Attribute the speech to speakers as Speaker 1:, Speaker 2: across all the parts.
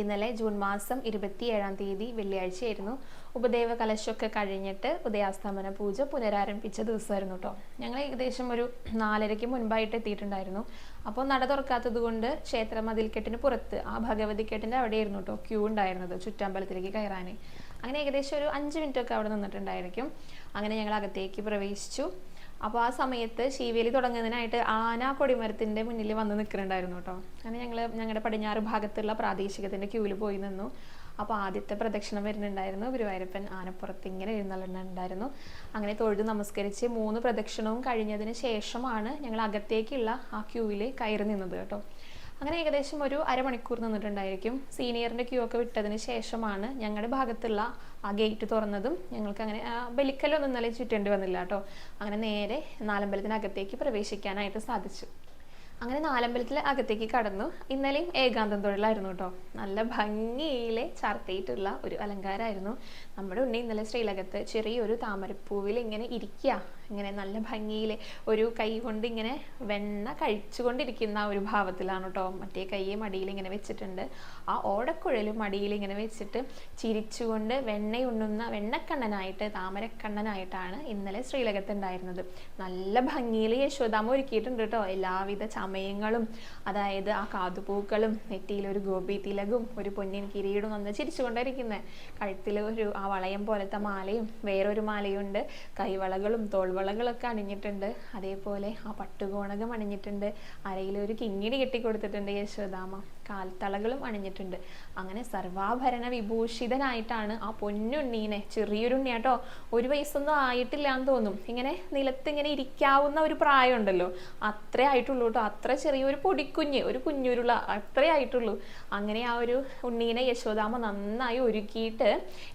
Speaker 1: ഇന്നലെ ജൂൺ മാസം ഇരുപത്തിയേഴാം തീയതി വെള്ളിയാഴ്ചയായിരുന്നു. ഉപദേവ കലശമൊക്കെ കഴിഞ്ഞിട്ട് ഉദയാസ്തമന പൂജ പുനരാരംഭിച്ച ദിവസമായിരുന്നു കേട്ടോ ഞങ്ങൾ ഏകദേശം ഒരു നാലരയ്ക്ക് മുൻപായിട്ട് എത്തിയിട്ടുണ്ടായിരുന്നു. അപ്പോൾ നട തുറക്കാത്തത് കൊണ്ട് ക്ഷേത്ര മതിൽക്കെട്ടിന് പുറത്ത് ആ ഭഗവതി കെട്ടിന്റെ അവിടെയായിരുന്നു കേട്ടോ ക്യൂ ഉണ്ടായിരുന്നത് ചുറ്റമ്പലത്തിലേക്ക് കയറാൻ അങ്ങനെ ഏകദേശം ഒരു അഞ്ച് മിനിറ്റ് ഒക്കെ അവിടെ നിന്നിട്ടുണ്ടായിരിക്കും. അങ്ങനെ ഞങ്ങൾ അകത്തേക്ക് പ്രവേശിച്ചു. അപ്പോൾ ആ സമയത്ത് ശീവേലി തുടങ്ങുന്നതിനായിട്ട് ആന കൊടിമരത്തിന്റെ മുന്നിൽ വന്ന് നിൽക്കുന്നുണ്ടായിരുന്നു കേട്ടോ. അങ്ങനെ ഞങ്ങൾ ഞങ്ങളുടെ പടിഞ്ഞാറ് ഭാഗത്തുള്ള പ്രാദേശികത്തിന്റെ ക്യൂവിൽ പോയി നിന്നു. അപ്പോൾ ആദ്യത്തെ പ്രദക്ഷിണം വരുന്നുണ്ടായിരുന്നു. ഗുരുവായൂരപ്പൻ ആനപ്പുറത്ത് ഇങ്ങനെ എഴുന്നള്ളുന്നുണ്ടായിരുന്നു. അങ്ങനെ തൊഴുത് നമസ്കരിച്ച് മൂന്ന് പ്രദക്ഷിണവും കഴിഞ്ഞതിന് ശേഷമാണ് ഞങ്ങൾ അകത്തേക്കുള്ള ആ ക്യൂവിൽ കയറി നിന്നത് കേട്ടോ. അങ്ങനെ ഏകദേശം ഒരു അരമണിക്കൂർ നിന്നിട്ടുണ്ടായിരിക്കും. സീനിയറിന്റെ ക്യൂ ഒക്കെ വിട്ടതിന് ശേഷമാണ് ഞങ്ങളുടെ ഭാഗത്തുള്ള ആ ഗേറ്റ് തുറന്നതും ഞങ്ങൾക്ക് അങ്ങനെ ബലിക്കല്ലൊന്നും ഇന്നലെ ചുറ്റേണ്ടി വന്നില്ല കേട്ടോ. അങ്ങനെ നേരെ നാലമ്പലത്തിനകത്തേക്ക് പ്രവേശിക്കാനായിട്ട് സാധിച്ചു. അങ്ങനെ നാലമ്പലത്തിലെ അകത്തേക്ക് കടന്നു. ഇന്നലെയും ഏകാന്തം തൊഴിലായിരുന്നു കേട്ടോ. നല്ല ഭംഗിയിലെ ചാർത്തിയിട്ടുള്ള ഒരു അലങ്കാരമായിരുന്നു. നമ്മുടെ ഉണ്ണി ഇന്നലെ ശ്രീലകത്ത് ചെറിയൊരു താമരപ്പൂവിൽ ഇങ്ങനെ ഇരിക്കുക ഇങ്ങനെ നല്ല ഭംഗിയിൽ ഒരു കൈ കൊണ്ട് ഇങ്ങനെ വെണ്ണ കഴിച്ചുകൊണ്ടിരിക്കുന്ന ഒരു ഭാവത്തിലാണ് കേട്ടോ മറ്റേ കൈയെ മടിയിൽ ഇങ്ങനെ വെച്ചിട്ടുണ്ട്. ആ ഓടക്കുഴൽ മടിയിൽ ഇങ്ങനെ വെച്ചിട്ട് ചിരിച്ചുകൊണ്ട് വെണ്ണയുണ്ണുന്ന വെണ്ണക്കണ്ണനായിട്ട് താമരക്കണ്ണനായിട്ടാണ് ഇന്നലെ ശ്രീലകത്ത് ഉണ്ടായിരുന്നത് നല്ല ഭംഗിയിൽ യശോദാമ ഒരുക്കിയിട്ടുണ്ട് കേട്ടോ എല്ലാവിധ ചമയങ്ങളും അതായത് ആ കാതുപൂക്കളും നെറ്റിയിൽ ഒരു ഗോപി തിലകും ഒരു പൊന്നിൻ കിരീടും വന്ന് ചിരിച്ചുകൊണ്ടിരിക്കുന്നത് കഴുത്തിൽ ഒരു ആ വളയം പോലത്തെ മാലയും വേറൊരു മാലയുണ്ട്. കൈവളകളും തോൾവളകളൊക്കെ അണിഞ്ഞിട്ടുണ്ട്. അതേപോലെ ആ പട്ടുകോണകം അണിഞ്ഞിട്ടുണ്ട്. അരയിൽ ഒരു കിങ്ങിണി കെട്ടിക്കൊടുത്തിട്ടുണ്ട് യശോദാമ. കാൽത്തളകളും അണിഞ്ഞിട്ടുണ്ട്. അങ്ങനെ സർവാഭരണ വിഭൂഷിതനായിട്ടാണ് ആ പൊന്നുണ്ണീനെ ചെറിയൊരുണ്ണി ഉണ്ണിയാട്ടോ ഒരു വയസ്സൊന്നും ആയിട്ടില്ല എന്ന് തോന്നും. ഇങ്ങനെ നിലത്ത് ഇങ്ങനെ ഇരിക്കാവുന്ന ഒരു പ്രായമുണ്ടല്ലോ. അത്രേ ആയിട്ടുള്ളൂ കേട്ടോ അത്ര ചെറിയൊരു പൊടിക്കുഞ്ഞ് ഒരു കുഞ്ഞുരുള അത്രേ ആയിട്ടുള്ളൂ. അങ്ങനെ ആ ഒരു ഉണ്ണീനെ യശോദാമ നന്നായി ഒരുക്കിയിട്ട്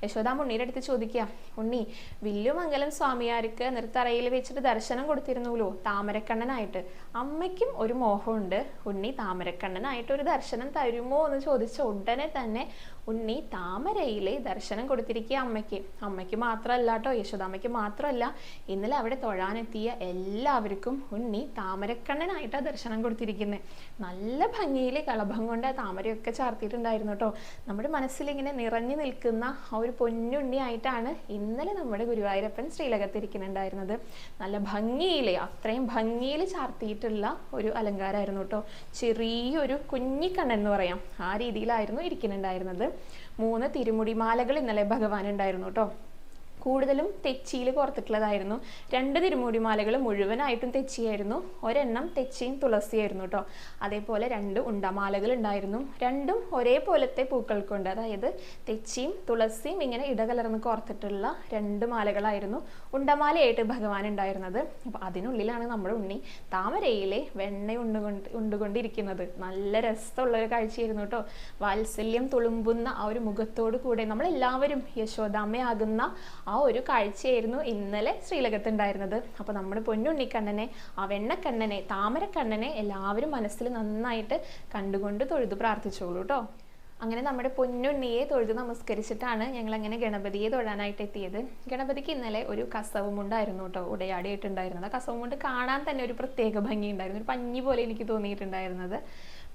Speaker 1: യശോദാമ ഉണ്ണീന്റെ അടുത്ത് ചോദിക്കുക ഉണ്ണി വില്ലുമംഗലം സ്വാമിയാർക്ക് നൃത്തറയിൽ വെച്ചിട്ട് ദർശനം കൊടുത്തിരുന്നുല്ലോ താമരക്കണ്ണനായിട്ട്. അമ്മയ്ക്കും ഒരു മോഹമുണ്ട്. ഉണ്ണി താമരക്കണ്ണനായിട്ട് ഒരു ദർശനം തരുമോ എന്ന് ചോദിച്ച ഉടനെ തന്നെ ഉണ്ണി താമരയിലെ ദർശനം കൊടുത്തിരിക്കുക അമ്മയ്ക്ക്. അമ്മയ്ക്ക് മാത്രമല്ല കേട്ടോ യശോദാമ്മയ്ക്ക് മാത്രമല്ല ഇന്നലെ അവിടെ തൊഴാനെത്തിയ എല്ലാവർക്കും ഉണ്ണി താമരക്കണ്ണനായിട്ടാണ് ദർശനം കൊടുത്തിരിക്കുന്നത് നല്ല ഭംഗിയിൽ കളഭം കൊണ്ട് ആ താമരയൊക്കെ ചാർത്തിയിട്ടുണ്ടായിരുന്നു കേട്ടോ. നമ്മുടെ മനസ്സിൽ ഇങ്ങനെ നിറഞ്ഞു നിൽക്കുന്ന ആ ഒരു പൊന്നുണ്ണിയായിട്ടാണ് ഇന്നലെ നമ്മുടെ ഗുരുവായൂരപ്പൻ ശ്രീലകത്തിരിക്കുന്നുണ്ടായിരുന്നത്. നല്ല ഭംഗിയിൽ അത്രയും ഭംഗിയിൽ ചാർത്തിയിട്ടുള്ള ഒരു അലങ്കാരമായിരുന്നു കേട്ടോ. ചെറിയൊരു കുഞ്ഞിക്കണ്ണൻ എന്ന് പറയാം. ആ രീതിയിലായിരുന്നു ഇരിക്കുന്നുണ്ടായിരുന്നത്. മൂന്ന് തിരുമുടിമാലകൾ ഇന്നലെ ഭഗവാൻ ഉണ്ടായിരുന്നു കേട്ടോ. കൂടുതലും തെച്ചിയിൽ കോർത്തിട്ടുള്ളതായിരുന്നു. രണ്ട് തിരുമുടിമാലകൾ മുഴുവനായിട്ടും തെച്ചിയായിരുന്നു. ഒരെണ്ണം തെച്ചിയും തുളസിയായിരുന്നു കേട്ടോ. അതേപോലെ രണ്ട് ഉണ്ടമാലകൾ ഉണ്ടായിരുന്നു. രണ്ടും ഒരേപോലത്തെ പൂക്കൾ കൊണ്ട് അതായത് തെച്ചിയും തുളസിയും ഇങ്ങനെ ഇടകലർന്ന് കോർത്തിട്ടുള്ള രണ്ട് മാലകളായിരുന്നു. ഉണ്ടമാലയായിട്ട് ഭഗവാൻ ഉണ്ടായിരുന്നത്. അപ്പോൾ അതിനുള്ളിലാണ് നമ്മുടെ ഉണ്ണി താമരയിലെ വെണ്ണ ഉണ്ടുകൊണ്ട് ഉണ്ടുകൊണ്ടിരിക്കുന്നത്. നല്ല രസമുള്ള ഒരു കാഴ്ചയായിരുന്നു കേട്ടോ. വാത്സല്യം തുളുമ്പുന്ന ആ ഒരു മുഖത്തോടു കൂടെ നമ്മളെല്ലാവരും യശോദാമ്മയാകുന്ന ആ ഒരു കാഴ്ചയായിരുന്നു ഇന്നലെ ശ്രീലകത്തുണ്ടായിരുന്നത്. അപ്പോൾ നമ്മുടെ പൊന്നുണ്ണിക്കണ്ണനെ ആ വെണ്ണക്കണ്ണനെ താമരക്കണ്ണനെ എല്ലാവരും മനസ്സിൽ നന്നായിട്ട് കണ്ടുകൊണ്ട് തൊഴുതു പ്രാർത്ഥിച്ചോളൂ കേട്ടോ. അങ്ങനെ നമ്മുടെ പൊന്നുണ്ണിയെ തൊഴുത് നമസ്കരിച്ചിട്ടാണ് ഞങ്ങൾ അങ്ങനെ ഗണപതിയെ തൊഴാനായിട്ട് എത്തിയത്. ഗണപതിക്ക് ഇന്നലെ ഒരു കസവമുണ്ടായിരുന്നു കേട്ടോ ഉടയാടിയിട്ടുണ്ടായിരുന്നത് ആ കസവും കൊണ്ട് കാണാൻ തന്നെ ഒരു പ്രത്യേക ഭംഗി ഉണ്ടായിരുന്നു ഒരു പഞ്ഞി പോലെ എനിക്ക് തോന്നിയിട്ടുണ്ടായിരുന്നത്.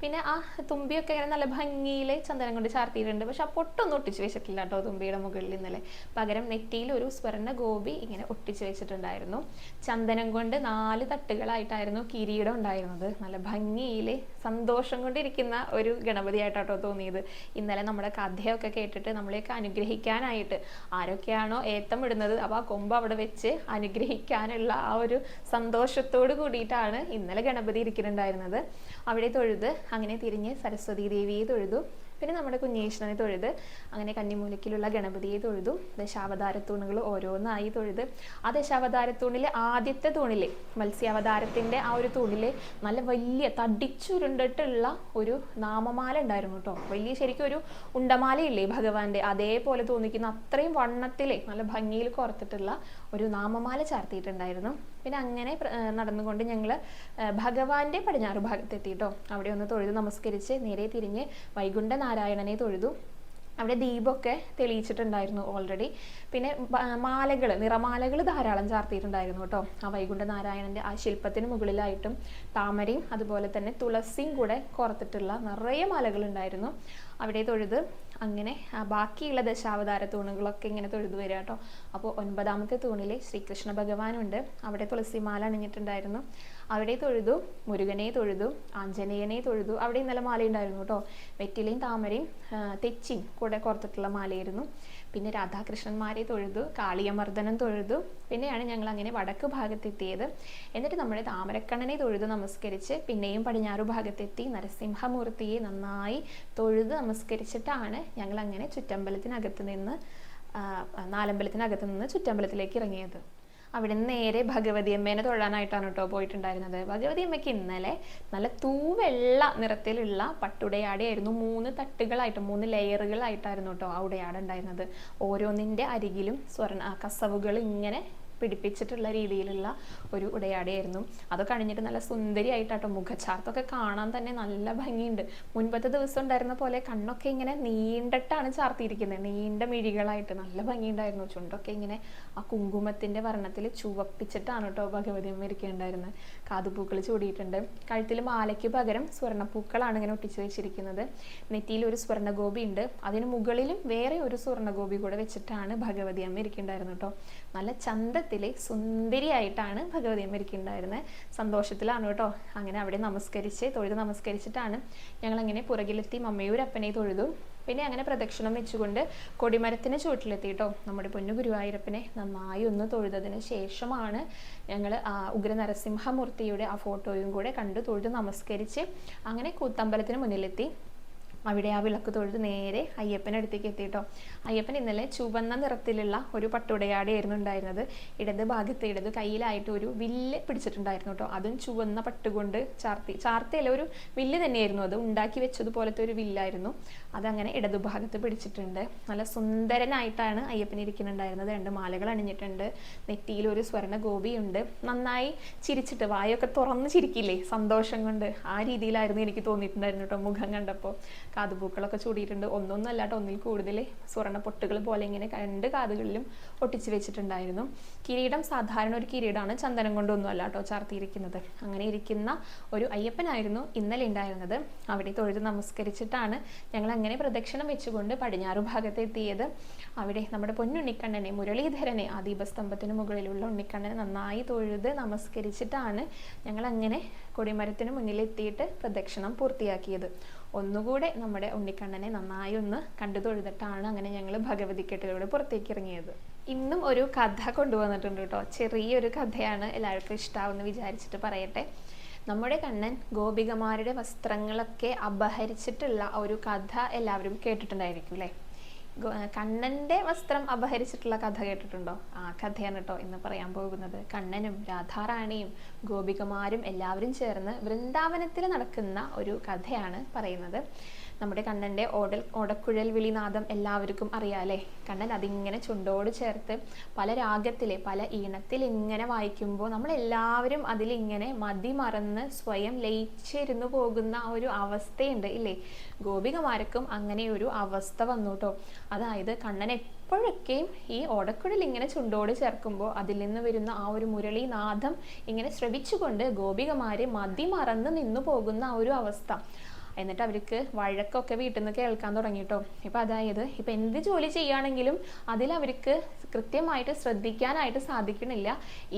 Speaker 1: പിന്നെ ആ തുമ്പിയൊക്കെ ഇങ്ങനെ നല്ല ഭംഗിയിൽ ചന്ദനം കൊണ്ട് ചാർത്തിയിട്ടുണ്ട്. പക്ഷെ ആ പൊട്ടൊന്നും ഒട്ടിച്ച് വെച്ചിട്ടില്ല കേട്ടോ തുമ്പിയുടെ മുകളിൽ ഇന്നലെ. പകരം നെറ്റിയിൽ ഒരു സ്വർണ ഗോപി ഇങ്ങനെ ഒട്ടിച്ച് വെച്ചിട്ടുണ്ടായിരുന്നു. ചന്ദനം കൊണ്ട് നാല് തട്ടുകളായിട്ടായിരുന്നു കിരീടം ഉണ്ടായിരുന്നത്. നല്ല ഭംഗിയിൽ സന്തോഷം കൊണ്ടിരിക്കുന്ന ഒരു ഗണപതിയായിട്ടോ തോന്നിയത്. ഇന്നലെ നമ്മുടെ കഥയൊക്കെ കേട്ടിട്ട് നമ്മളെയൊക്കെ അനുഗ്രഹിക്കാനായിട്ട് ആരൊക്കെയാണോ ഏത്തം ഇടുന്നത് അപ്പോൾ ആ കൊമ്പ് അവിടെ വെച്ച് അനുഗ്രഹിക്കാനുള്ള ആ ഒരു സന്തോഷത്തോട് കൂടിയിട്ടാണ് ഇന്നലെ ഗണപതി ഇരിക്കുന്നുണ്ടായിരുന്നത്. അവിടെ തൊഴുത് അങ്ങനെ തിരിഞ്ഞ് സരസ്വതി ദേവിയെ തൊഴുതു. പിന്നെ നമ്മുടെ കുഞ്ഞേശ്വരനെ തൊഴുത് അങ്ങനെ കന്നിമൂലക്കിലുള്ള ഗണപതിയെ തൊഴുതു ദശാവതാര തൂണുകൾ ഓരോന്നായി തൊഴുത്. ആ ദശാവതാര തൂണിലെ ആദ്യത്തെ തൂണിലെ മത്സ്യാവതാരത്തിന്റെ ആ ഒരു തൂണിലെ നല്ല വലിയ തടിച്ചുരുണ്ടിട്ടുള്ള ഒരു നാമമാല ഉണ്ടായിരുന്നു കേട്ടോ വലിയ ശരിക്കും ഒരു ഉണ്ടമാലയില്ലേ ഭഗവാന്റെ? അതേപോലെ തോന്നിക്കുന്ന അത്രയും വണ്ണത്തിലെ നല്ല ഭംഗിയിൽ കോർത്തിട്ടുള്ള ഒരു നാമമാല ചാർത്തിയിട്ടുണ്ടായിരുന്നു. പിന്നെ അങ്ങനെ നടന്നുകൊണ്ട് ഞങ്ങൾ ഭഗവാന്റെ പടിഞ്ഞാറ് ഭാഗത്തെത്തി കേട്ടോ അവിടെ ഒന്ന് തൊഴുത് നമസ്കരിച്ച് നേരെ തിരിഞ്ഞ് വൈകുണ്ഠ നാരായണനെ തൊഴുതു. അവിടെ ദീപമൊക്കെ തെളിയിച്ചിട്ടുണ്ടായിരുന്നു ഓൾറെഡി പിന്നെ മാലകൾ നിറമാലകൾ ധാരാളം ചാർത്തിയിട്ടുണ്ടായിരുന്നു കേട്ടോ. ആ വൈകുണ്ഠ നാരായണന്റെ ആ ശില്പത്തിന് മുകളിലായിട്ടും താമരയും അതുപോലെ തന്നെ തുളസിയും കൂടെ കോർത്തിട്ടുള്ള നിറയെ മാലകൾ ഉണ്ടായിരുന്നു. അവിടെ തൊഴുത് അങ്ങനെ ബാക്കിയുള്ള ദശാവതാര തൂണുകളൊക്കെ ഇങ്ങനെ തൊഴുതു വരിക കേട്ടോ. അപ്പോൾ ഒൻപതാമത്തെ തൂണിൽ ശ്രീകൃഷ്ണ ഭഗവാനുണ്ട്. അവിടെ തുളസിമാല അണിഞ്ഞിട്ടുണ്ടായിരുന്നു. അവിടെ തൊഴുതു മുരുകനെ തൊഴുതു ആഞ്ജനേയനെ തൊഴുതു. അവിടെ ഇന്നലെ മാല ഉണ്ടായിരുന്നു കേട്ടോ. വെറ്റിലയും താമരയും തെച്ചിയും കൂടെ കോർത്തിട്ടുള്ള മാലയായിരുന്നു. പിന്നെ രാധാകൃഷ്ണന്മാരെ തൊഴുതു കാളിയമർദ്ദനം തൊഴുതു. പിന്നെയാണ് ഞങ്ങൾ അങ്ങനെ വടക്ക് ഭാഗത്തെത്തിയത്. എന്നിട്ട് നമ്മുടെ താമരക്കണ്ണനെ തൊഴുതു നമസ്കരിച്ച് പിന്നെയും പടിഞ്ഞാറു ഭാഗത്തെത്തി നരസിംഹമൂർത്തിയെ നന്നായി തൊഴുത് നമസ്കരിച്ചിട്ടാണ് ഞങ്ങൾ അങ്ങനെ ചുറ്റമ്പലത്തിനകത്ത് നിന്ന് നാലമ്പലത്തിനകത്ത് നിന്ന് ചുറ്റമ്പലത്തിലേക്ക് ഇറങ്ങിയത്. അവിടെ നിന്ന് നേരെ ഭഗവതി അമ്മേനെ തൊഴാനായിട്ടാണ് കേട്ടോ പോയിട്ടുണ്ടായിരുന്നത്. ഭഗവതി അമ്മയ്ക്ക് ഇന്നലെ നല്ല തൂവെള്ള നിറത്തിലുള്ള പട്ടുടയാടയായിരുന്നു. മൂന്ന് തട്ടുകളായിട്ട് മൂന്ന് ലെയറുകളായിട്ടായിരുന്നു കേട്ടോ ആ ഉണ്ടായിരുന്നത്. ഓരോന്നിന്റെ അരികിലും സ്വർണ കസവുകൾ ഇങ്ങനെ പിടിപ്പിച്ചിട്ടുള്ള രീതിയിലുള്ള ഒരു ഉടയാടയായിരുന്നു. അത് കഴിഞ്ഞിട്ട് നല്ല സുന്ദരിയായിട്ടാട്ടോ മുഖച്ചാർത്തൊക്കെ കാണാൻ തന്നെ നല്ല ഭംഗിയുണ്ട്. മുൻപത്തെ ദിവസം ഉണ്ടായിരുന്ന പോലെ കണ്ണൊക്കെ ഇങ്ങനെ നീണ്ടിട്ടാണ് ചാർത്തിയിരിക്കുന്നത്. നീണ്ട മിഴികളായിട്ട് നല്ല ഭംഗിയുണ്ടായിരുന്നു. ചുണ്ടൊക്കെ ഇങ്ങനെ ആ കുങ്കുമത്തിന്റെ വർണത്തിൽ ചുവപ്പിച്ചിട്ടാണ് കേട്ടോ ഭഗവതി അമ്മ ഇരിക്കേണ്ടായിരുന്നത്. കാതുപൂക്കൾ ചൂടിയിട്ടുണ്ട്. കഴുത്തിൽ മാലയ്ക്ക് പകരം സ്വർണപ്പൂക്കളാണ് ഇങ്ങനെ ഒട്ടിച്ചു വെച്ചിരിക്കുന്നത്. നെറ്റിയിൽ ഒരു സ്വർണഗോപി ഉണ്ട്. അതിന് മുകളിലും വേറെ ഒരു സ്വർണഗോപി കൂടെ വെച്ചിട്ടാണ് ഭഗവതി അമ്മ ഇരിക്കുന്നുണ്ടായിരുന്നു കേട്ടോ. നല്ല ചന്തത്തിലെ സുന്ദരിയായിട്ടാണ് ഭഗവതി അമ്മയ്ക്ക് ഉണ്ടായിരുന്നത് സന്തോഷത്തിലാണ് കേട്ടോ. അങ്ങനെ അവിടെ നമസ്കരിച്ച് തൊഴുത് നമസ്കരിച്ചിട്ടാണ് ഞങ്ങൾ അങ്ങനെ പുറകിലെത്തി മമ്മയൂരപ്പനെ തൊഴുതു. പിന്നെ അങ്ങനെ പ്രദക്ഷിണം വെച്ചുകൊണ്ട് കൊടിമരത്തിന് ചുവട്ടിലെത്തി കേട്ടോ. നമ്മുടെ പൊന്നു ഗുരുവായൂരപ്പനെ നന്നായി ഒന്ന് തൊഴുതതിന് ശേഷമാണ് ഞങ്ങൾ ഉഗ്ര നരസിംഹമൂർത്തിയുടെ ആ ഫോട്ടോയും കൂടെ കണ്ടു തൊഴുത് നമസ്കരിച്ച് അങ്ങനെ കൂത്തമ്പലത്തിന് മുന്നിലെത്തി. അവിടെ ആ വിളക്ക് തൊഴുത് നേരെ അയ്യപ്പന്റെ അടുത്തേക്ക് എത്തിയിട്ടോ. അയ്യപ്പൻ ഇന്നലെ ചുവന്ന നിറത്തിലുള്ള ഒരു പട്ടുടയാടിയായിരുന്നു ഉണ്ടായിരുന്നത്. ഇടത് ഭാഗത്ത് ഇടത് കയ്യിലായിട്ട് ഒരു വില്ല് പിടിച്ചിട്ടുണ്ടായിരുന്നു കേട്ടോ. അതും ചുവന്ന പട്ടുകൊണ്ട് ചാർത്തി ചാർത്തിയല്ല ഒരു വില്ല് തന്നെയായിരുന്നു അത്. ഉണ്ടാക്കി വെച്ചതുപോലത്തെ ഒരു വില്ലായിരുന്നു. അതങ്ങനെ ഇടതുഭാഗത്ത് പിടിച്ചിട്ടുണ്ട്. നല്ല സുന്ദരനായിട്ടാണ് അയ്യപ്പൻ ഇരിക്കുന്നുണ്ടായിരുന്നത്. രണ്ട് മാലകൾ അണിഞ്ഞിട്ടുണ്ട്. നെറ്റിയിൽ ഒരു സ്വർണ ഗോപിയുണ്ട് നന്നായി ചിരിച്ചിട്ട് വായൊക്കെ തുറന്ന് ചിരിക്കില്ലേ? സന്തോഷം കൊണ്ട് ആ രീതിയിലായിരുന്നു എനിക്ക് തോന്നിയിട്ടുണ്ടായിരുന്നു കേട്ടോ മുഖം കണ്ടപ്പോൾ. കാതുപൂക്കളൊക്കെ ചൂടിയിട്ടുണ്ട്. ഒന്നൊന്നും അല്ലാട്ട് ഒന്നിൽ കൂടുതൽ സ്വർണ പൊട്ടുകൾ പോലെ ഇങ്ങനെ രണ്ട് കാതുകളിലും ഒട്ടിച്ചു വെച്ചിട്ടുണ്ടായിരുന്നു. കിരീടം സാധാരണ ഒരു കിരീടമാണ് ചന്ദനം കൊണ്ടൊന്നും അല്ല കേട്ടോ ചാർത്തിയിരിക്കുന്നത്. അങ്ങനെ ഇരിക്കുന്ന ഒരു അയ്യപ്പനായിരുന്നു ഇന്നലെ ഉണ്ടായിരുന്നത്. അവിടെ തൊഴുത് നമസ്കരിച്ചിട്ടാണ് ഞങ്ങൾ അങ്ങനെ പ്രദക്ഷിണം വെച്ചുകൊണ്ട് പടിഞ്ഞാറു ഭാഗത്ത് എത്തിയത്. അവിടെ നമ്മുടെ പൊന്നുണ്ണിക്കണ്ണനെ മുരളീധരനെ ആ ദീപസ്തംഭത്തിന് മുകളിലുള്ള ഉണ്ണിക്കണ്ണനെ നന്നായി തൊഴുത് നമസ്കരിച്ചിട്ടാണ് ഞങ്ങൾ അങ്ങനെ കൊടിമരത്തിന് മുന്നിലെത്തിയിട്ട് പ്രദക്ഷിണം പൂർത്തിയാക്കിയത്. ഒന്നുകൂടെ നമ്മുടെ ഉണ്ണിക്കണ്ണനെ നന്നായി ഒന്ന് കണ്ടു തൊഴുതിട്ടാണ് അങ്ങനെ ഞങ്ങൾ ഭഗവതിക്കെട്ടിലൂടെ പുറത്തേക്ക് ഇറങ്ങിയത്. ഇന്നും ഒരു കഥ കൊണ്ടുവന്നിട്ടുണ്ട് കേട്ടോ. ചെറിയൊരു കഥയാണ് എല്ലാവർക്കും ഇഷ്ടാവെന്ന് വിചാരിച്ചിട്ട് പറയട്ടെ. നമ്മുടെ കണ്ണൻ ഗോപികമാരുടെ വസ്ത്രങ്ങളൊക്കെ അപഹരിച്ചിട്ടുള്ള ഒരു കഥ എല്ലാവരും കേട്ടിട്ടുണ്ടായിരിക്കും അല്ലേ? കണ്ണന്റെ വസ്ത്രം അപഹരിച്ചിട്ടുള്ള കഥ കേട്ടിട്ടുണ്ടോ? ആ കഥയാണ് കേട്ടോ ഇന്ന് പറയാൻ പോകുന്നത്. കണ്ണനും രാധാറാണിയും ഗോപികമാരും എല്ലാവരും ചേർന്ന് വൃന്ദാവനത്തിൽ നടക്കുന്ന ഒരു കഥയാണ് പറയുന്നത്. നമ്മുടെ കണ്ണന്റെ ഓടൽ ഓടക്കുഴൽ വിളിനാദം എല്ലാവർക്കും അറിയാലേ കണ്ണൻ അതിങ്ങനെ ചുണ്ടോട് ചേർത്ത് പല രാഗത്തിൽ പല ഈണത്തിൽ ഇങ്ങനെ വായിക്കുമ്പോൾ നമ്മളെല്ലാവരും അതിലിങ്ങനെ മതി മറന്ന് സ്വയം ലയിച്ചിരുന്നു പോകുന്ന ഒരു അവസ്ഥയുണ്ട് ഇല്ലേ? ഗോപികമാർക്കും അങ്ങനെ ഒരു അവസ്ഥ വന്നു കേട്ടോ. അതായത് കണ്ണൻ എപ്പോഴൊക്കെയും ഈ ഓടക്കുഴൽ ഇങ്ങനെ ചുണ്ടോട് ചേർക്കുമ്പോൾ അതിൽ നിന്ന് വരുന്ന ആ ഒരു മുരളീനാദം ഇങ്ങനെ ശ്രവിച്ചുകൊണ്ട് ഗോപികമാർ മതി മറന്ന് നിന്നു പോകുന്ന ആ ഒരു അവസ്ഥ. എന്നിട്ട് അവർക്ക് വഴക്കൊക്കെ വീട്ടിൽ നിന്ന് കേൾക്കാൻ തുടങ്ങിയിട്ടോ ഇപ്പം അതായത് ഇപ്പം എന്ത് ജോലി ചെയ്യുകയാണെങ്കിലും അതിൽ അവർക്ക് കൃത്യമായിട്ട് ശ്രദ്ധിക്കാനായിട്ട് സാധിക്കണില്ല.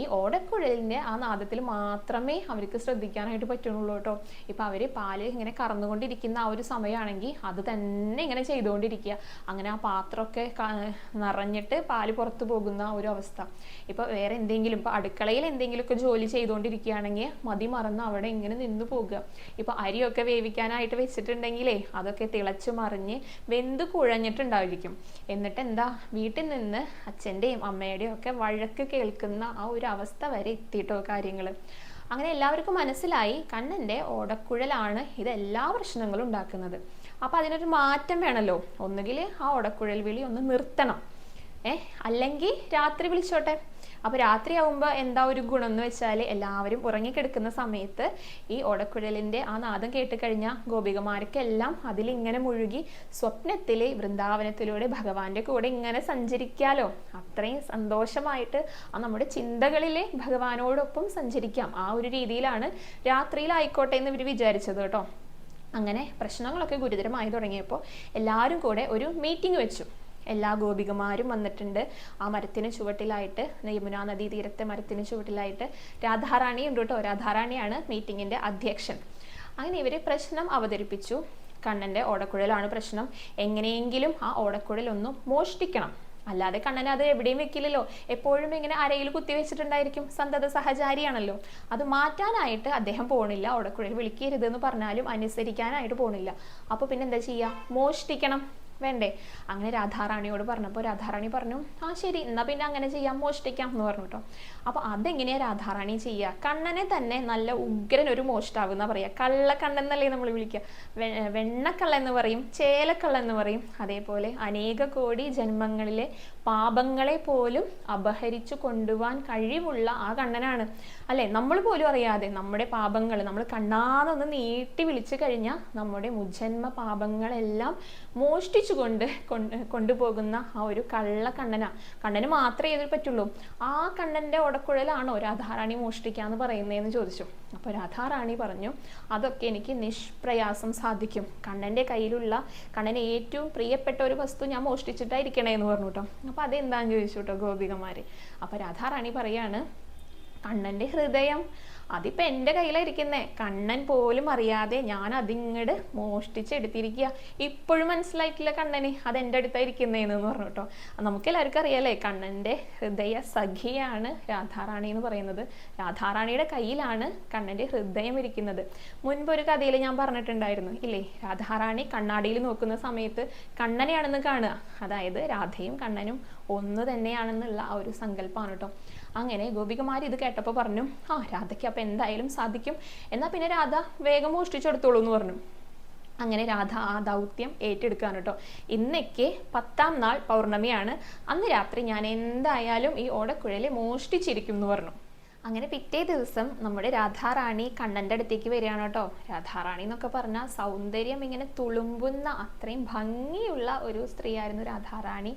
Speaker 1: ഈ ഓടക്കുഴലിന്റെ ആ നാദത്തിൽ മാത്രമേ അവർക്ക് ശ്രദ്ധിക്കാനായിട്ട് പറ്റുള്ളൂ കേട്ടോ. ഇപ്പം അവർ പാൽ ഇങ്ങനെ കറന്നുകൊണ്ടിരിക്കുന്ന ആ ഒരു സമയമാണെങ്കിൽ അത് തന്നെ ഇങ്ങനെ ചെയ്തുകൊണ്ടിരിക്കുക. അങ്ങനെ ആ പാത്രമൊക്കെ നിറഞ്ഞിട്ട് പാൽ പുറത്തു പോകുന്ന ഒരു അവസ്ഥ. ഇപ്പോൾ വേറെ എന്തെങ്കിലും ഇപ്പോൾ അടുക്കളയിൽ എന്തെങ്കിലുമൊക്കെ ജോലി ചെയ്തുകൊണ്ടിരിക്കുകയാണെങ്കിൽ മതി മറന്ന് അവിടെ ഇങ്ങനെ നിന്ന് പോകുക. ഇപ്പോൾ അരിയൊക്കെ വേവിക്കാനായിട്ട് നന്നായിട്ട് വെച്ചിട്ടുണ്ടെങ്കിലേ അതൊക്കെ തിളച്ചു മറിഞ്ഞ് വെന്ത് കുഴഞ്ഞിട്ടുണ്ടായിരിക്കും. എന്നിട്ട് എന്താ വീട്ടിൽ നിന്ന് അച്ഛന്റെയും അമ്മയുടെയും ഒക്കെ വഴക്ക് കേൾക്കുന്ന ആ ഒരു അവസ്ഥ വരെ എത്തിയിട്ടോ കാര്യങ്ങൾ അങ്ങനെ എല്ലാവർക്കും മനസ്സിലായി കണ്ണന്റെ ഓടക്കുഴലാണ് ഇത് എല്ലാ പ്രശ്നങ്ങളും ഉണ്ടാക്കുന്നത്. അപ്പോൾ അതിനൊരു മാറ്റം വേണമല്ലോ ഒന്നുകിൽ ആ ഓടക്കുഴൽ വിളി ഒന്ന് നിർത്തണം. ഏ അല്ലെങ്കിൽ രാത്രി വിളിച്ചോട്ടെ? അപ്പോൾ രാത്രിയാവുമ്പോൾ എന്താ ഒരു ഗുണം എന്ന് വെച്ചാൽ എല്ലാവരും ഉറങ്ങിക്കിടക്കുന്ന സമയത്ത് ഈ ഓടക്കുഴലിന്റെ ആ നാദം കേട്ട് കഴിഞ്ഞാൽ ഗോപികമാർക്കെല്ലാം അതിലിങ്ങനെ മുഴുകി സ്വപ്നത്തിൽ വൃന്ദാവനത്തിലൂടെ ഭഗവാന്റെ കൂടെ ഇങ്ങനെ സഞ്ചരിക്കാലോ. അത്രയും സന്തോഷമായിട്ട് ആ നമ്മുടെ ചിന്തകളിലെ ഭഗവാനോടൊപ്പം സഞ്ചരിക്കാം. ആ ഒരു രീതിയിലാണ് രാത്രിയിലായിക്കോട്ടെ എന്ന് ഇവർ വിചാരിച്ചത് കേട്ടോ. അങ്ങനെ പ്രശ്നങ്ങളൊക്കെ ഗുരുതരമായി തുടങ്ങിയപ്പോൾ എല്ലാവരും കൂടെ ഒരു മീറ്റിംഗ് വെച്ചു. എല്ലാ ഗോപികമാരും വന്നിട്ടുണ്ട്. ആ മരത്തിന് ചുവട്ടിലായിട്ട് യമുനാ നദീ തീരത്തെ മരത്തിന് ചുവട്ടിലായിട്ട് രാധാറാണി ഉണ്ട് കേട്ടോ. രാധാറാണിയാണ് മീറ്റിങ്ങിന്റെ അധ്യക്ഷൻ. അങ്ങനെ ഇവർ പ്രശ്നം അവതരിപ്പിച്ചു. കണ്ണന്റെ ഓടക്കുഴലാണ് പ്രശ്നം. എങ്ങനെയെങ്കിലും ആ ഓടക്കുഴൽ ഒന്ന് മോഷ്ടിക്കണം. അല്ലാതെ കണ്ണനെ അത് എവിടെയും വെക്കില്ലല്ലോ. എപ്പോഴും ഇങ്ങനെ അരയിൽ കുത്തി വെച്ചിട്ടുണ്ടായിരിക്കും. സന്തത സഹചാരിയാണല്ലോ. അത് മാറ്റാനായിട്ട് അദ്ദേഹം പോണില്ല. ഓടക്കുഴൽ വിളിക്കരുത് എന്ന് പറഞ്ഞാലും അനുസരിക്കാനായിട്ട് പോണില്ല. അപ്പോൾ പിന്നെ എന്താ ചെയ്യുക മോഷ്ടിക്കണം. വേണ്ടേ? അങ്ങനെ രാധാറാണിയോട് പറഞ്ഞപ്പോൾ രാധാറാണി പറഞ്ഞു ആ ശരി എന്നാൽ പിന്നെ അങ്ങനെ ചെയ്യാം മോഷ്ടിക്കാം എന്ന് പറഞ്ഞു കേട്ടോ. അപ്പോൾ അതെങ്ങനെയാണ് രാധാറാണി ചെയ്യുക? കണ്ണനെ തന്നെ നല്ല ഉഗ്രൻ ഒരു മോഷ്ടാവ് എന്നാ പറയുക. കള്ളക്കണ്ണൻ എന്നല്ലേ നമ്മൾ വിളിക്കുക. വെണ്ണക്കള്ള എന്ന് പറയും ചേലക്കള്ള എന്ന് പറയും. അതേപോലെ അനേക കോടി ജന്മങ്ങളിലെ പാപങ്ങളെ പോലും അപഹരിച്ചു കൊണ്ടുപോകാൻ കഴിവുള്ള ആ കണ്ണനാണ്. അല്ലെ? നമ്മൾ പോലും അറിയാതെ നമ്മുടെ പാപങ്ങൾ നമ്മൾ കണ്ണാന്നൊന്ന് നീട്ടി വിളിച്ചു കഴിഞ്ഞാൽ നമ്മുടെ മുജന്മ പാപങ്ങളെല്ലാം മോഷ്ടിച്ചു കൊണ്ട് കൊണ്ട് കൊണ്ടുപോകുന്ന ആ ഒരു കള്ള കണ്ണനാ കണ്ണന് മാത്രമേ ഇതിൽ പറ്റുള്ളൂ. ആ കണ്ണന്റെ ഉടക്കുഴലാണോ രാധാറാണി മോഷ്ടിക്കാന്ന് പറയുന്നതെന്ന് ചോദിച്ചു. അപ്പോൾ രാധാറാണി പറഞ്ഞു അതൊക്കെ എനിക്ക് നിഷ്പ്രയാസം സാധിക്കും. കണ്ണന്റെ കയ്യിലുള്ള കണ്ണന് ഏറ്റവും പ്രിയപ്പെട്ട ഒരു വസ്തു ഞാൻ മോഷ്ടിച്ചിട്ടായിരിക്കണേ എന്ന് പറഞ്ഞു കേട്ടോ അപ്പോൾ അതെന്താന്ന് ചോദിച്ചു കേട്ടോ ഗോപികമാര് അപ്പോൾ രാധാറാണി പറയാണ് കണ്ണന്റെ ഹൃദയം. അതിപ്പോൾ എന്റെ കയ്യിലായിരിക്കുന്നേ കണ്ണൻ പോലും അറിയാതെ ഞാൻ അതിങ്ങട് മോഷ്ടിച്ചെടുത്തിരിക്കുക ഇപ്പോഴും മനസ്സിലായിട്ടില്ല കണ്ണന് അത് എന്റെ അടുത്തായിരിക്കുന്നതെന്ന് പറഞ്ഞു കേട്ടോ നമുക്ക് എല്ലാവർക്കും അറിയാലേ കണ്ണന്റെ ഹൃദയ സഖിയാണ് രാധാറാണി എന്ന് പറയുന്നത്. രാധാറാണിയുടെ കയ്യിലാണ് കണ്ണന്റെ ഹൃദയം ഇരിക്കുന്നത്. മുൻപ് ഒരു കഥയിൽ ഞാൻ പറഞ്ഞിട്ടുണ്ടായിരുന്നു ഇല്ലേ? രാധാറാണി കണ്ണാടിയിൽ നോക്കുന്ന സമയത്ത് കണ്ണനെയാണെന്ന് കാണുക. അതായത് രാധയും കണ്ണനും ഒന്ന് തന്നെയാണെന്നുള്ള ആ ഒരു സങ്കല്പമാണ് കേട്ടോ അങ്ങനെ ഗോപികമാർ ഇത് കേട്ടപ്പോൾ പറഞ്ഞു ആ രാധയ്ക്ക് അപ്പം എന്തായാലും സാധിക്കും. എന്നാൽ പിന്നെ രാധ വേഗം മോഷ്ടിച്ചെടുത്തോളൂ എന്ന് പറഞ്ഞു. അങ്ങനെ രാധ ആ ദൗത്യം ഏറ്റെടുക്കുകയാണ് കേട്ടോ. ഇന്നേക്ക് പത്താം നാൾ പൗർണമിയാണ്. അന്ന് രാത്രി ഞാൻ എന്തായാലും ഈ ഓടക്കുഴലെ മോഷ്ടിച്ചിരിക്കും എന്ന് പറഞ്ഞു. അങ്ങനെ പിറ്റേ ദിവസം നമ്മുടെ രാധാറാണി കണ്ണന്റെ അടുത്തേക്ക് വരികയാണ് കേട്ടോ. രാധാറാണി എന്നൊക്കെ പറഞ്ഞാൽ സൗന്ദര്യം ഇങ്ങനെ തുളുമ്പുന്ന അത്രയും ഭംഗിയുള്ള ഒരു സ്ത്രീയായിരുന്നു രാധാറാണി.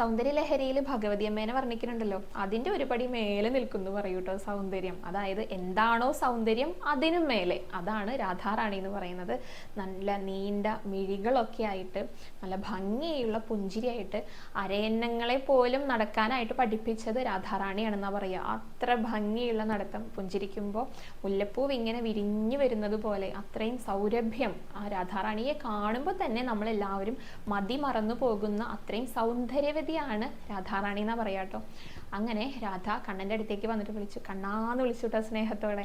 Speaker 1: സൗന്ദര്യലഹരിയിൽ ഭഗവതി അമ്മേനെ വർണിക്കുന്നുണ്ടല്ലോ. അതിന്റെ ഒരു പടി മേലെ നിൽക്കുന്നു പറയൂ കേട്ടോ സൗന്ദര്യം. അതായത് എന്താണോ സൗന്ദര്യം അതിനും മേലെ. അതാണ് രാധാറാണി എന്ന് പറയുന്നത്. നല്ല നീണ്ട മിഴികളൊക്കെ ആയിട്ട് നല്ല ഭംഗിയുള്ള പുഞ്ചിരിയായിട്ട് അരയന്നങ്ങളെ പോലും നടക്കാനായിട്ട് പഠിപ്പിച്ചത് രാധാറാണിയാണെന്നാ പറയുക. അത്ര ഭംഗിയുള്ള നടത്തം പുഞ്ചിരിക്കുമ്പോൾ മുല്ലപ്പൂവ് ഇങ്ങനെ വിരിഞ്ഞു വരുന്നത് പോലെ അത്രയും സൗരഭ്യം ആ രാധാറാണിയെ കാണുമ്പോൾ തന്നെ നമ്മളെല്ലാവരും മതി മറന്നു പോകുന്ന അത്രയും സൗന്ദര്യവതിയാണ് രാധാറാണി എന്നാ പറയാ കേട്ടോ അങ്ങനെ രാധ കണ്ണന്റെ അടുത്തേക്ക് വന്നിട്ട് വിളിച്ചു. കണ്ണാന്ന് വിളിച്ചു കേട്ടോ സ്നേഹത്തോടെ.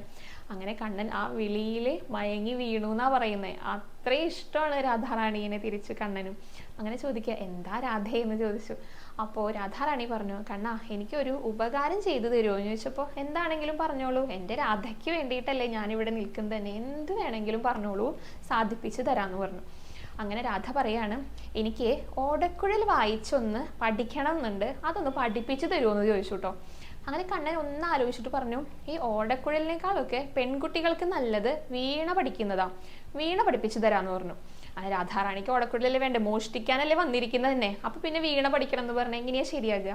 Speaker 1: അങ്ങനെ കണ്ണൻ ആ വിളിയിൽ മയങ്ങി വീണു എന്നാ പറയുന്നത് അത്രയും ഇഷ്ടമാണ് രാധാറാണീനെ തിരിച്ചു കണ്ണനും. അങ്ങനെ ചോദിക്കുക എന്താ രാധേ? എന്ന് ചോദിച്ചു. അപ്പോൾ രാധാറാണി പറഞ്ഞു കണ്ണാ എനിക്കൊരു ഉപകാരം ചെയ്തു തരുമോ എന്ന് ചോദിച്ചപ്പോൾ എന്താണെങ്കിലും പറഞ്ഞോളൂ. എന്റെ രാധയ്ക്ക് വേണ്ടിയിട്ടല്ലേ ഞാനിവിടെ നിൽക്കുന്നത് തന്നെ എന്ത് വേണമെങ്കിലും പറഞ്ഞോളൂ. സാധിപ്പിച്ചു തരാമെന്ന് പറഞ്ഞു. അങ്ങനെ രാധ പറയാണ് എനിക്ക് ഓടക്കുഴൽ വായിച്ചൊന്ന് പഠിക്കണം എന്നുണ്ട് അതൊന്ന് പഠിപ്പിച്ചു തരുമോ എന്ന് ചോദിച്ചു കേട്ടോ അങ്ങനെ കണ്ണൻ ഒന്ന് ആലോചിച്ചിട്ട് പറഞ്ഞു ഈ ഓടക്കുഴലിനേക്കാളൊക്കെ പെൺകുട്ടികൾക്ക് നല്ലത് വീണ പഠിക്കുന്നതാ. വീണ പഠിപ്പിച്ചു തരാമെന്ന് പറഞ്ഞു. അങ്ങനെ രാധാറാണിക്ക് ഓടക്കുഴലല്ലേ വേണ്ടേ? മോഷ്ടിക്കാനല്ലേ വന്നിരിക്കുന്നത് തന്നെ അപ്പൊ പിന്നെ വീണ പഠിക്കണം എന്ന് പറഞ്ഞാൽ എങ്ങനെയാ ശരിയാകുക?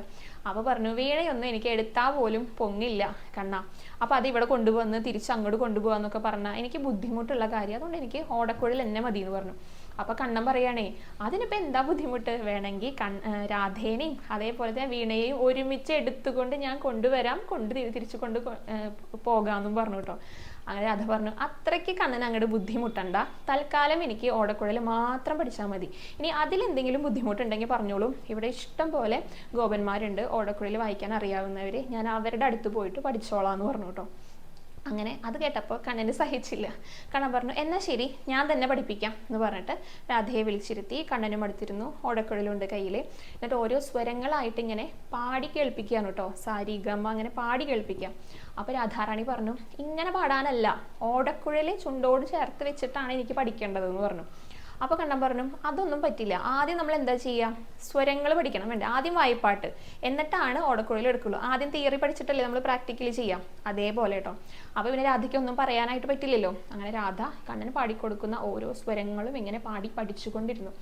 Speaker 1: അപ്പൊ പറഞ്ഞു വീണയൊന്നും എനിക്ക് എടുത്താൽ പോലും പൊങ്ങില്ല കണ്ണ. അപ്പൊ അത് ഇവിടെ കൊണ്ടുവന്ന് തിരിച്ച് അങ്ങോട്ട് കൊണ്ടുപോകാന്നൊക്കെ പറഞ്ഞാൽ എനിക്ക് ബുദ്ധിമുട്ടുള്ള കാര്യം. അതുകൊണ്ട് എനിക്ക് ഓടക്കുഴൽ എന്നെ മതി എന്ന് പറഞ്ഞു. അപ്പൊ കണ്ണൻ പറയുകയാണേ അതിനിപ്പോ എന്താ ബുദ്ധിമുട്ട്? വേണമെങ്കിൽ കൺ രാധേനെയും അതേപോലെ തന്നെ വീണയെയും ഒരുമിച്ച് എടുത്തുകൊണ്ട് ഞാൻ കൊണ്ടുവരാം. കൊണ്ട് തിരി- തിരിച്ചു കൊണ്ട് പോകാമെന്നും പറഞ്ഞു കേട്ടോ അങ്ങനെ രാധ പറഞ്ഞു അത്രയ്ക്ക് കണ്ണൻ അങ്ങോട്ട് ബുദ്ധിമുട്ടണ്ട. തൽക്കാലം എനിക്ക് ഓടക്കുഴൽ മാത്രം പഠിച്ചാൽ മതി. ഇനി അതിലെന്തെങ്കിലും ബുദ്ധിമുട്ടുണ്ടെങ്കിൽ പറഞ്ഞോളൂ. ഇവിടെ ഇഷ്ടം പോലെ ഗോപന്മാരുണ്ട്. ഓടക്കുഴൽ വായിക്കാൻ അറിയാവുന്നവര് ഞാൻ അവരുടെ അടുത്ത് പോയിട്ട് പഠിച്ചോളാം എന്ന് പറഞ്ഞു കേട്ടോ അങ്ങനെ അത് കേട്ടപ്പോൾ കണ്ണന് സഹിച്ചില്ല. കണ്ണൻ പറഞ്ഞു എന്നാൽ ശരി ഞാൻ തന്നെ പഠിപ്പിക്കാം എന്ന് പറഞ്ഞിട്ട് രാധയെ വിളിച്ചിരുത്തി. കണ്ണനും അടുത്തിരുന്നു ഓടക്കുഴലുണ്ട് കയ്യിൽ എന്നിട്ട് ഓരോ സ്വരങ്ങളായിട്ട് ഇങ്ങനെ പാടി കേൾപ്പിക്കുകയാണ് കേട്ടോ. സാരി ഗമ അങ്ങനെ പാടി കേൾപ്പിക്കാം. അപ്പോൾ രാധാറാണി പറഞ്ഞു ഇങ്ങനെ പാടാനല്ല ഓടക്കുഴൽ ചുണ്ടോട് ചേർത്ത് വെച്ചിട്ടാണ് എനിക്ക് പഠിക്കേണ്ടതെന്ന് പറഞ്ഞു. അപ്പോൾ കണ്ണൻ പറഞ്ഞു അതൊന്നും പറ്റില്ല. ആദ്യം നമ്മൾ എന്താ ചെയ്യുക സ്വരങ്ങൾ പഠിക്കണം വേണ്ട. ആദ്യം വായ്പാട്ട്. എന്നിട്ടാണ് ഓടക്കുഴൽ എടുക്കുള്ളൂ. ആദ്യം തിയറി പഠിച്ചിട്ടല്ലേ നമ്മൾ പ്രാക്ടിക്കലി ചെയ്യാം? അതേപോലെ കേട്ടോ അപ്പോൾ പിന്നെ രാധയ്ക്ക് ഒന്നും പറയാനായിട്ട് പറ്റില്ലല്ലോ. അങ്ങനെ രാധ കണ്ണന് പാടിക്കൊടുക്കുന്ന ഓരോ സ്വരങ്ങളും ഇങ്ങനെ പാടി പഠിച്ചുകൊണ്ടിരുന്നു.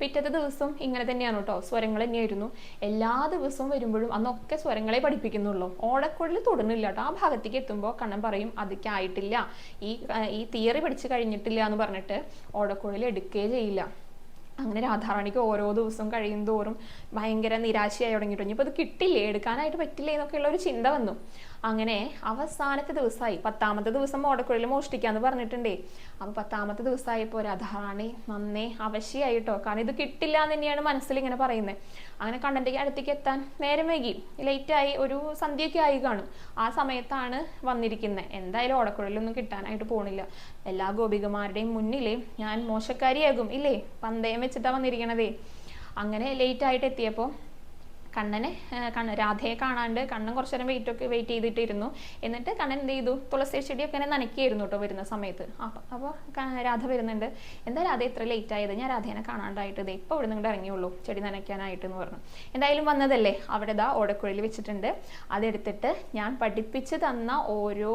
Speaker 1: പിറ്റത്തെ ദിവസം ഇങ്ങനെ തന്നെയാണ് കേട്ടോ സ്വരങ്ങൾ തന്നെയായിരുന്നു. എല്ലാ ദിവസവും വരുമ്പോഴും അന്നൊക്കെ സ്വരങ്ങളെ പഠിപ്പിക്കുന്നുള്ളൂ. ഓടക്കുഴൽ തൊടുന്നില്ല കേട്ടോ ആ ഭാഗത്തേക്ക് എത്തുമ്പോൾ കണ്ണൻ പറയും അതൊക്കെ ആയിട്ടില്ല ഈ ഈ തിയറി പഠിച്ചു കഴിഞ്ഞിട്ടില്ല എന്ന് പറഞ്ഞിട്ട് ഓടക്കുഴൽ എടുക്കുകയേ ചെയ്യില്ല. അങ്ങനെ രാധാറാണിക്ക് ഓരോ ദിവസവും കഴിയും തോറും ഭയങ്കര നിരാശയായി തുടങ്ങിയിട്ടുണ്ട്. ഇനിയിപ്പോൾ അത് കിട്ടില്ലേ? എടുക്കാനായിട്ട് പറ്റില്ലേ? എന്നൊക്കെയുള്ള ഒരു ചിന്ത വന്നു. അങ്ങനെ അവസാനത്തെ ദിവസമായി പത്താമത്തെ ദിവസം ഓടക്കുഴൽ മോഷ്ടിക്കാന്ന് പറഞ്ഞിട്ടുണ്ടേ. അപ്പോൾ പത്താമത്തെ ദിവസമായപ്പോൾ രാധാറാണി നന്നേ അവശയായിട്ടോ. കാരണം ഇത് കിട്ടില്ല എന്ന് തന്നെയാണ് മനസ്സിൽ ഇങ്ങനെ പറയുന്നത് അങ്ങനെ കണ്ണന്റെ അടുത്തേക്ക് എത്താൻ നേരം വൈകി. ലേറ്റായി ഒരു സന്ധ്യയൊക്കെ ആയി കാണും. ആ സമയത്താണ് വന്നിരിക്കുന്നത് എന്തായാലും ഓടക്കുഴലൊന്നും കിട്ടാനായിട്ട് പോണില്ല. എല്ലാ ഗോപികമാരുടെയും മുന്നിൽ ഞാൻ മോശക്കാരിയാകും ഇല്ലേ? പന്തയം വെച്ചിട്ടാണ് വന്നിരിക്കണതേ. അങ്ങനെ ലേറ്റ് ആയിട്ട് എത്തിയപ്പോൾ കണ്ണനെ കണ്ണ് രാധയെ കാണാണ്ട് കണ്ണൻ കുറച്ചു നേരം വെയിറ്റ് ഒക്കെ വെയിറ്റ് ചെയ്തിട്ടിരുന്നു. എന്നിട്ട് കണ്ണൻ എന്ത് ചെയ്തു? തുളസി ചെടിയൊക്കെ ഇങ്ങനെ നനയ്ക്കായിരുന്നു കേട്ടോ വരുന്ന സമയത്ത്. അപ്പം അപ്പോൾ രാധ വരുന്നുണ്ട്. എന്താ രാധ ഇത്ര ലേറ്റ് ആയത്? ഞാൻ രാധേനെ കാണാണ്ടായിട്ട് ഇത് ഇപ്പോൾ ഇവിടെ നിങ്ങളുടെ ഇറങ്ങിയുള്ളൂ ചെടി നനയ്ക്കാനായിട്ട് എന്ന് പറഞ്ഞു. എന്തായാലും വന്നതല്ലേ? അവിടെ ഇതാ ഓടക്കുഴയിൽ വെച്ചിട്ടുണ്ട്. അതെടുത്തിട്ട് ഞാൻ പഠിപ്പിച്ച് തന്ന ഓരോ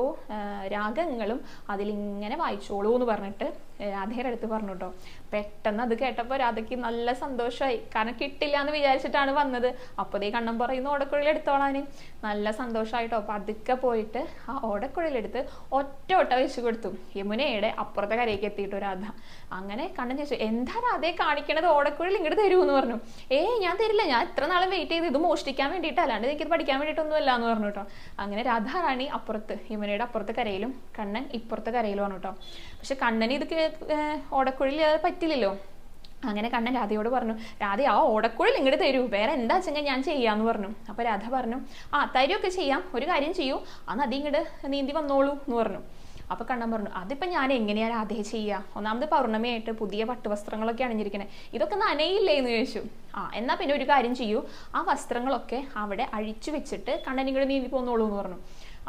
Speaker 1: രാഗങ്ങളും അതിലിങ്ങനെ വായിച്ചോളൂ എന്ന് പറഞ്ഞിട്ട് രാധയുടെ അടുത്ത് പറഞ്ഞു കേട്ടോ. പെട്ടെന്ന് അത് കേട്ടപ്പോൾ രാധയ്ക്ക് നല്ല സന്തോഷമായി കാരണം കിട്ടില്ല എന്ന് വിചാരിച്ചിട്ടാണ് വന്നത്. അപ്പോഴേ കണ്ണൻ പറയുന്നു ഓടക്കുഴൽ എടുത്തോളാന് നല്ല സന്തോഷമായിട്ടോ പതുക്കെ പോയിട്ട് ആ ഓടക്കുഴലെടുത്ത് ഒറ്റ ഒട്ട വെച്ച് കൊടുത്തു. യമുനയുടെ അപ്പുറത്തെ കരയ്ക്ക് എത്തിയിട്ട് രാധ. അങ്ങനെ കണ്ണൻ ചോദിച്ചു എന്താ രാധയെ കാണിക്കണത്? ഓടക്കുഴൽ ഇങ്ങോട്ട് തരൂ എന്ന് പറഞ്ഞു. ഏ ഞാൻ തരില്ല. ഞാൻ ഇത്ര നാളും വെയിറ്റ് ചെയ്ത് ഇത് മോഷ്ടിക്കാൻ വേണ്ടിയിട്ട് അല്ലാണ്ട് എനിക്ക് പഠിക്കാൻ വേണ്ടിയിട്ടൊന്നും അല്ല എന്ന് പറഞ്ഞു കേട്ടോ. അങ്ങനെ രാധാറാണി അപ്പുറത്ത് യമുനയുടെ അപ്പുറത്തെ കരയിലും കണ്ണൻ ഇപ്പുറത്തെ കരയിലുമാണ് കേട്ടോ. പക്ഷെ കണ്ണന് ഇത് ഓടക്കുഴലിൽ അത് പറ്റില്ലല്ലോ. അങ്ങനെ കണ്ണൻ രാധയോട് പറഞ്ഞു രാധ ആ ഓടക്കുഴൽ ഇങ്ങോട്ട് തരൂ. വേറെ എന്താ വെച്ചെങ്കിൽ ഞാൻ ചെയ്യാന്ന് പറഞ്ഞു. അപ്പോൾ രാധ പറഞ്ഞു ആ തരുമൊക്കെ ചെയ്യാം. ഒരു കാര്യം ചെയ്യൂ. ആ നദി ഇങ്ങോട്ട് നീന്തി വന്നോളൂ എന്ന് പറഞ്ഞു. അപ്പോൾ കണ്ണൻ പറഞ്ഞു അതിപ്പോൾ ഞാൻ എങ്ങനെയാ രാധയെ ചെയ്യുക ഒന്നാമത് പൗർണമിയായിട്ട് പുതിയ പട്ടുവസ്ത്രങ്ങളൊക്കെ അണിഞ്ഞിരിക്കണേ. ഇതൊക്കെ നനയില്ലേ എന്ന് ചോദിച്ചു. ആ എന്നാ പിന്നെ ഒരു കാര്യം ചെയ്യൂ. ആ വസ്ത്രങ്ങളൊക്കെ അവിടെ അഴിച്ചു വെച്ചിട്ട് കണ്ണൻ ഇങ്ങോട്ട് നീന്തി പോന്നോളൂ എന്ന് പറഞ്ഞു.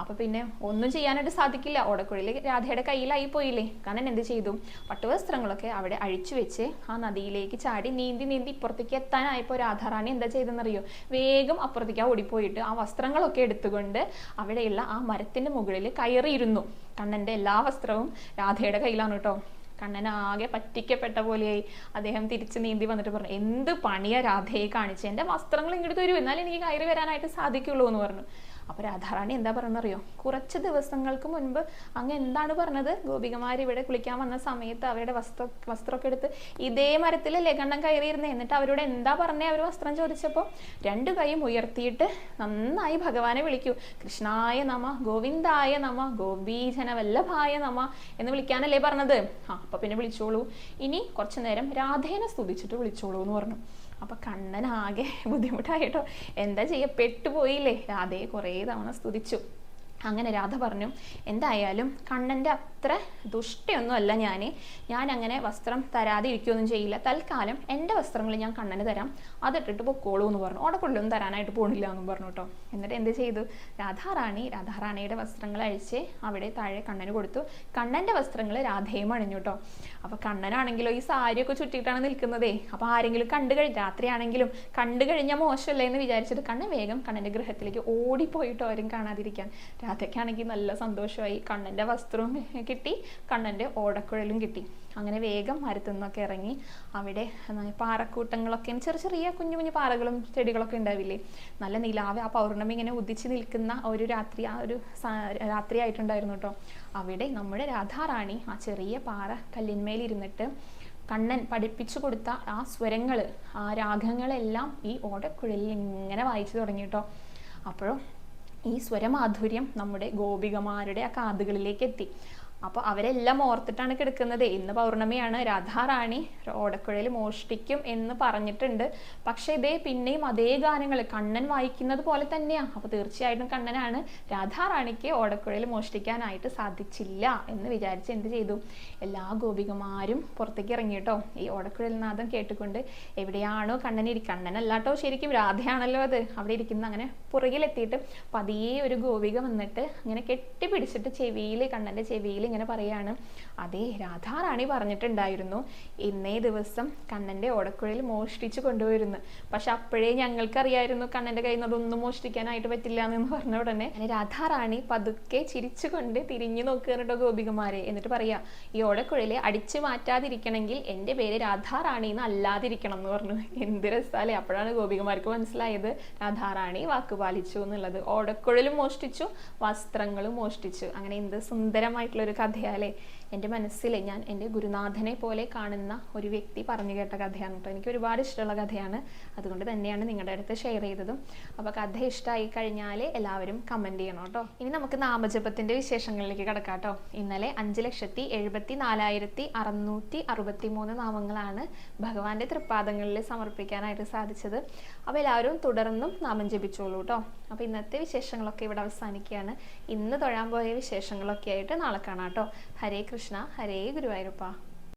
Speaker 1: അപ്പൊ പിന്നെ ഒന്നും ചെയ്യാനായിട്ട് സാധിക്കില്ല. ഓടക്കുഴിയിൽ രാധയുടെ കയ്യിലായി പോയില്ലേ? കണ്ണൻ എന്ത് ചെയ്തു? പട്ടുവസ്ത്രങ്ങളൊക്കെ അവിടെ അഴിച്ചു വെച്ച് ആ നദിയിലേക്ക് ചാടി നീന്തി നീന്തി ഇപ്പുറത്തേക്ക് എത്താനായപ്പോൾ രാധാറാണി എന്താ ചെയ്തെന്നറിയോ വേഗം അപ്പുറത്തേക്ക് ഓടിപ്പോയിട്ട് ആ വസ്ത്രങ്ങളൊക്കെ എടുത്തുകൊണ്ട് അവിടെയുള്ള ആ മരത്തിന്റെ മുകളിൽ കയറിയിരുന്നു. കണ്ണന്റെ എല്ലാ വസ്ത്രവും രാധയുടെ കയ്യിലാണ് കേട്ടോ. കണ്ണൻ ആകെ പറ്റിക്കപ്പെട്ട പോലെയായി. അദ്ദേഹം തിരിച്ച് നീന്തി വന്നിട്ട് പറഞ്ഞു എന്ത് പണിയാ രാധയെ കാണിച്ച്? എന്റെ വസ്ത്രങ്ങൾ ഇങ്ങോട്ട് തരൂ. എന്നാലും എനിക്ക് കയറി വരാനായിട്ട് സാധിക്കുള്ളൂ എന്ന് പറഞ്ഞു. അപ്പൊ രാധാറാണി എന്താ പറഞ്ഞറിയോ കുറച്ച് ദിവസങ്ങൾക്ക് മുൻപ് അങ്ങ് എന്താണ് പറഞ്ഞത്? ഗോപികമാർ ഇവിടെ കുളിക്കാൻ വന്ന സമയത്ത് അവരുടെ വസ്ത്ര വസ്ത്രമൊക്കെ എടുത്ത് ഇതേ മരത്തിൽ ലഗണ്ണം കയറിയിരുന്നേ. എന്നിട്ട് അവരോട് എന്താ പറഞ്ഞേ? അവർ വസ്ത്രം ചോദിച്ചപ്പോൾ രണ്ടു കൈയും ഉയർത്തിയിട്ട് നന്നായി ഭഗവാനെ വിളിക്കൂ. കൃഷ്ണായ നമ ഗോവിന്ദായ നമ ഗോപീജനവല്ലഭായ നമ എന്ന് വിളിക്കാനല്ലേ പറഞ്ഞത്? ആ അപ്പൊ പിന്നെ വിളിച്ചോളൂ. ഇനി കുറച്ചു നേരം രാധേനെ സ്തുതിച്ചിട്ട് വിളിച്ചോളൂ എന്ന് പറഞ്ഞു. അപ്പൊ കണ്ണനാകെ ബുദ്ധിമുട്ടായിട്ടോ എന്താ ചെയ്യ? പെട്ടുപോയില്ലേ? രാധയെ കുറേ തവണ സ്തുതിച്ചു. അങ്ങനെ രാധ പറഞ്ഞു എന്തായാലും കണ്ണന്റെ അത്ര ദുഷ്ടയൊന്നും അല്ല ഞാൻ ഞാൻ അങ്ങനെ വസ്ത്രം തരാതെ ഇരിക്കുകയൊന്നും ചെയ്യില്ല. തൽക്കാലം എന്റെ വസ്ത്രങ്ങൾ ഞാൻ കണ്ണന് തരാം. അതിട്ടിട്ട് പൊക്കോളൂ എന്ന് പറഞ്ഞു. ഓടക്കുള്ളൊന്നും തരാനായിട്ട് പോണില്ല എന്നും പറഞ്ഞു കേട്ടോ. എന്നിട്ട് എന്ത് ചെയ്തു? രാധാറാണി രാധാറാണിയുടെ വസ്ത്രങ്ങൾ അഴിച്ച് അവിടെ താഴെ കണ്ണന് കൊടുത്തു. കണ്ണന്റെ വസ്ത്രങ്ങൾ രാധയും അണിഞ്ഞു കേട്ടോ. അപ്പോൾ കണ്ണനാണെങ്കിലോ ഈ സാരിയൊക്കെ ചുറ്റിയിട്ടാണ് നിൽക്കുന്നതേ. അപ്പോൾ ആരെങ്കിലും കണ്ടു കഴിഞ്ഞ് രാത്രിയാണെങ്കിലും കണ്ടു കഴിഞ്ഞാൽ മോശമല്ലേ എന്ന് വിചാരിച്ചിട്ട് കണ്ണൻ വേഗം കണ്ണന്റെ ഗൃഹത്തിലേക്ക് ഓടിപ്പോയിട്ടോ ആരും കാണാതിരിക്കാൻ. രാധയ്ക്കാണെങ്കിൽ നല്ല സന്തോഷമായി. കണ്ണന്റെ വസ്ത്രവും കിട്ടി കണ്ണന്റെ ഓടക്കുഴലും കിട്ടി. അങ്ങനെ വേഗം മരത്തു നിന്നൊക്കെ ഇറങ്ങി. അവിടെ പാറക്കൂട്ടങ്ങളൊക്കെ ചെറിയ ചെറിയ കുഞ്ഞു കുഞ്ഞു പാറകളും ചെടികളൊക്കെ ഉണ്ടാവില്ലേ? നല്ല നിലാവ് ആ പൗർണമി ഇങ്ങനെ ഉദിച്ച് നിൽക്കുന്ന ഒരു രാത്രി ആ ഒരു രാത്രി ആയിട്ടുണ്ടായിരുന്നു കേട്ടോ. അവിടെ നമ്മുടെ രാധാറാണി ആ ചെറിയ പാറ കല്ലിന്മേലിരുന്നിട്ട് കണ്ണൻ പഠിപ്പിച്ചു കൊടുത്ത ആ സ്വരങ്ങൾ ആ രാഗങ്ങളെല്ലാം ഈ ഓടക്കുഴലിൽ ഇങ്ങനെ വായിച്ചു തുടങ്ങി കേട്ടോ. അപ്പോഴും ഈ സ്വരമാധുര്യം നമ്മുടെ ഗോപികമാരുടെ ആ കാതുകളിലേക്ക് എത്തി. അപ്പോൾ അവരെല്ലാം ഓർത്തിട്ടാണ് കിടക്കുന്നത്. ഇന്ന് പൗർണമിയാണ്. രാധാറാണി ഓടക്കുഴയിൽ മോഷ്ടിക്കും എന്ന് പറഞ്ഞിട്ടുണ്ട്. പക്ഷേ ഇതേ പിന്നെയും അതേ ഗാനങ്ങൾ കണ്ണൻ വായിക്കുന്നത് പോലെ തന്നെയാണ് അപ്പോൾ തീർച്ചയായിട്ടും കണ്ണനാണ് രാധാറാണിക്ക് ഓടക്കുഴയിൽ മോഷ്ടിക്കാനായിട്ട് സാധിച്ചില്ല എന്ന് വിചാരിച്ച് എന്ത് ചെയ്തു? എല്ലാ ഗോപികമാരും പുറത്തേക്ക് ഇറങ്ങിയിട്ടോ ഈ ഓടക്കുഴൽ നാദം കേട്ടുകൊണ്ട് എവിടെയാണോ കണ്ണൻ ഇരി കണ്ണനല്ലാട്ടോ ശരിക്കും രാധയാണല്ലോ അത്. അവിടെ ഇരിക്കുന്ന അങ്ങനെ പുറകിലെത്തിയിട്ട് പതിയെ ഒരു ഗോപിക വന്നിട്ട് അങ്ങനെ കെട്ടിപ്പിടിച്ചിട്ട് ചെവിയിൽ കണ്ണന്റെ ചെവിയിൽ ഇങ്ങനെ പറയാണ്. അതേ രാധാറാണി പറഞ്ഞിട്ടുണ്ടായിരുന്നു ഇന്നേ ദിവസം കണ്ണന്റെ ഓടക്കുഴയിൽ മോഷ്ടിച്ചു കൊണ്ടുവരുന്നു. പക്ഷെ അപ്പോഴേ ഞങ്ങൾക്കറിയായിരുന്നു കണ്ണന്റെ കയ്യിൽ നിന്ന് അതൊന്നും മോഷ്ടിക്കാനായിട്ട് പറ്റില്ല എന്ന് പറഞ്ഞ ഉടനെ രാധാറാണി പതുക്കെ ചിരിച്ചുകൊണ്ട് തിരിഞ്ഞു നോക്കുകയാണ് ഗോപികമാരെ. എന്നിട്ട് പറയാ ഈ ഓടക്കുഴയിലെ അടിച്ചു മാറ്റാതിരിക്കണമെങ്കിൽ എന്റെ പേര് രാധാറാണി എന്ന് അല്ലാതിരിക്കണം എന്ന് പറഞ്ഞു. എന്ത് രസാലേ. അപ്പോഴാണ് ഗോപികമാർക്ക് മനസ്സിലായത് രാധാറാണി വാക്ക് പാലിച്ചു എന്നുള്ളത്. ഓടക്കുഴലും മോഷ്ടിച്ചു വസ്ത്രങ്ങളും മോഷ്ടിച്ചു. അങ്ങനെ എന്ത് സുന്ദരമായിട്ടുള്ള ഒരു കഥയാലേ എന്റെ മനസ്സിൽ ഞാൻ എന്റെ ഗുരുനാഥനെ പോലെ കാണുന്ന ഒരു വ്യക്തി പറഞ്ഞു കേട്ട കഥയാണ് കേട്ടോ. എനിക്ക് ഒരുപാട് ഇഷ്ടമുള്ള കഥയാണ്. അതുകൊണ്ട് തന്നെയാണ് നിങ്ങളുടെ അടുത്ത് ഷെയർ ചെയ്തതും. അപ്പോൾ കഥ ഇഷ്ടമായി കഴിഞ്ഞാൽ എല്ലാവരും കമന്റ് ചെയ്യണം കേട്ടോ. ഇനി നമുക്ക് നാമജപത്തിന്റെ വിശേഷങ്ങളിലേക്ക് കിടക്കാം കേട്ടോ. ഇന്നലെ അഞ്ച് ലക്ഷത്തി എഴുപത്തി നാലായിരത്തി അറുന്നൂറ്റി അറുപത്തി മൂന്ന് നാമങ്ങളാണ് ഭഗവാന്റെ തൃപ്പാദങ്ങളിൽ സമർപ്പിക്കാനായിട്ട് സാധിച്ചത്. അപ്പോൾ എല്ലാവരും തുടർന്നും നാമം ജപിച്ചോളൂ കേട്ടോ. അപ്പോൾ ഇന്നത്തെ വിശേഷങ്ങളൊക്കെ ഇവിടെ അവസാനിക്കുകയാണ്. ഇന്ന് തൊഴാൻ പോയ വിശേഷങ്ങളൊക്കെ ആയിട്ട് നാളെ കാണാം കേട്ടോ. ഹരേ കൃഷ്ണ ഹരേ ഗുരുവായൂരപ്പ.